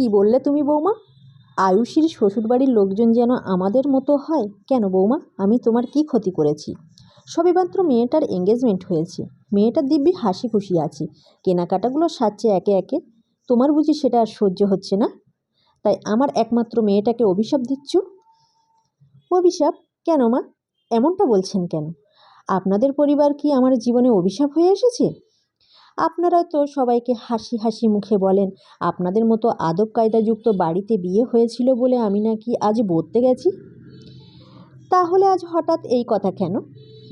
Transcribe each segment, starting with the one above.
কি বললে তুমি বৌমা? আয়ুষীর শ্বশুরবাড়ির লোকজন যেন আমাদের মতো হয়, কেন বৌমা? আমি তোমার কি ক্ষতি করেছি? সবেমাত্র মেয়েটার এঙ্গেজমেন্ট হয়েছে। মেয়েটার দিব্যি হাসি খুশি আছি। কেনাকাটাগুলো সাজছে একে একে। তোমার বুঝি সেটা আর সহ্য হচ্ছে না? তাই আমার একমাত্র মেয়েটাকে অভিশাপ দিচ্ছ? অভিশাপ? কেন মা? এমনটা বলছেন কেন? আপনাদের পরিবার কি আমার জীবনে অভিশাপ হয়ে এসেছে? আপনারা তো সবাইকে হাসি হাসি মুখে বলেন। আপনাদের মতো আদব কায়দাযুক্ত বাড়িতে বিয়ে হয়েছিল বলে আমি নাকি আজ বলতে গেছি? তাহলে আজ হঠাৎ এই কথা কেন?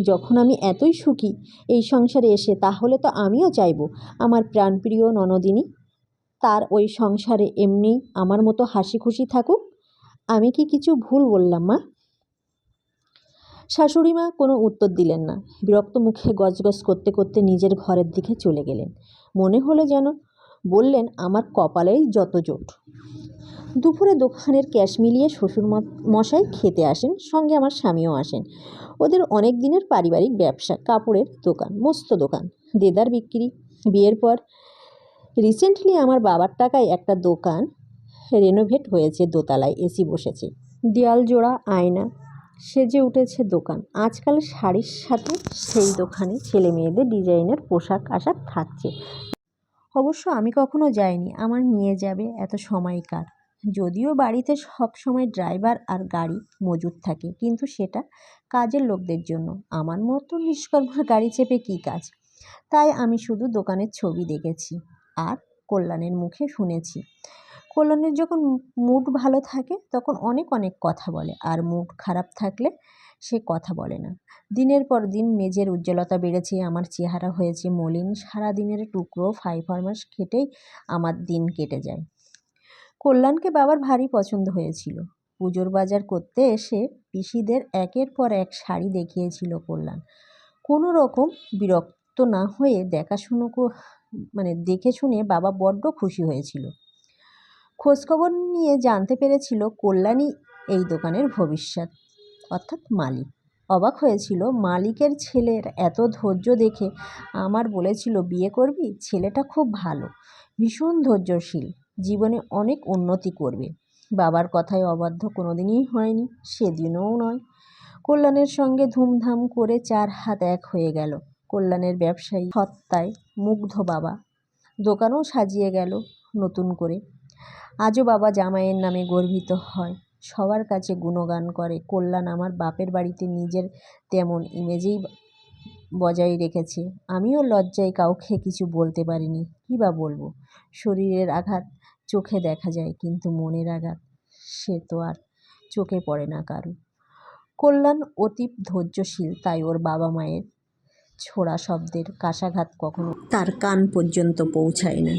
যখন আমি এতই সুখী এই সংসারে এসে তাহলে তো আমিও চাইব আমার প্রাণপ্রিয় ননদিনী। তার ওই সংসারে এমনি আমার মতো হাসি খুশি থাকুক? আমি কি কিছু ভুল বললাম, মা? শাশুড়ি মা কোনো উত্তর দিলেন না। বিরক্ত মুখে গজগজ করতে করতে নিজের ঘরের দিকে চলে গেলেন। মনে হলো যেন বললেন, আমার কপালেই যত জোট। দুপুরে দোকানের ক্যাশ মিলিয়ে শ্বশুর মশাই খেতে আসেন, সঙ্গে আমার স্বামীও আসেন। ওদের অনেক দিনের পারিবারিক ব্যবসা, কাপড়ের দোকান, মস্ত দোকান, দেদার বিক্রি। বিয়ের পর রিসেন্টলি আমার বাবার টাকায় একটা দোকান রেনোভেট হয়েছে, দোতলায় এসি বসেছে। দেয়াল জোড়া, আয়না সেজে উঠেছে দোকান। আজকাল শাড়ির সাথে সেই দোকানে ছেলে মেয়েদের ডিজাইনের পোশাক আশাক থাকছে। অবশ্য আমি কখনো যাইনি, আমার নিয়ে যাবে এত সময়কার যদিও বাড়িতে সব সময় ড্রাইভার আর গাড়ি মজুদ থাকে, কিন্তু সেটা কাজের লোকদের জন্য। আমার মতো নিষ্কর্মার গাড়ি চেপে কী কাজ? তাই আমি শুধু দোকানের ছবি দেখেছি আর কল্যাণের মুখে শুনেছি। কল্যাণের যখন মুড ভালো থাকে, তখন অনেক অনেক কথা বলে। আর মুড খারাপ থাকলে সে কথা বলে না। দিনের পর দিন মেজের উজ্জ্বলতা বেড়েছে, আমার চেহারা হয়েছে মলিন। সারা দিনের টুকরো ফাইফার্মাস খেটেই আমার দিন কেটে যায়। কল্যাণকে বাবার ভারী পছন্দ হয়েছিল। পুজোর বাজার করতে এসে পিসিদের একের পর এক শাড়ি দেখিয়েছিল কল্যাণ। কোনো রকম বিরক্ত না হয়ে দেখাশুনো মানে দেখে শুনে বাবা বড্ড খুশি হয়েছিল। খোঁজখবর নিয়ে জানতে পেরেছিল কল্যাণী এই দোকানের ভবিষ্যৎ। অর্থাৎ মালিক। অবাক হয়েছিল, মালিকের ছেলের এত ধৈর্য দেখে আমার বলেছিল, বিয়ে করবি? ছেলেটা খুব ভালো। ভীষণ ধৈর্যশীল। জীবনে অনেক উন্নতি করবে। বাবার কথায় অবাধ্য কোনোদিনই হয়নি। সেদিনও নয়। কল্যাণের সঙ্গে ধুমধাম করে চার হাত এক হয়ে গেল। কল্যাণের ব্যবসায়ী সত্তায় মুগ্ধ বাবা। দোকানও সাজিয়ে গেল নতুন করে। আজও বাবা জামাইয়ের নামে গর্বিত হয়। সবার কাছে গুণগান করে। কল্যাণ আমার বাপের বাড়িতে নিজের তেমন ইমেজেই বজায় রেখেছে। আমিও লজ্জায় কাউকে কিছু বলতে পারিনি। কী বা বলব? শরীরের আঘাত চোখে দেখা যায়, কিন্তু মনের আঘাত সে তো আর চোখে পড়ে না কারও। কল্যাণ অতি ধৈর্যশীল, তাই ওর বাবা মায়ের ছোড়া শব্দের কাশাঘাত কখনো তার কান পর্যন্ত পৌঁছায় না।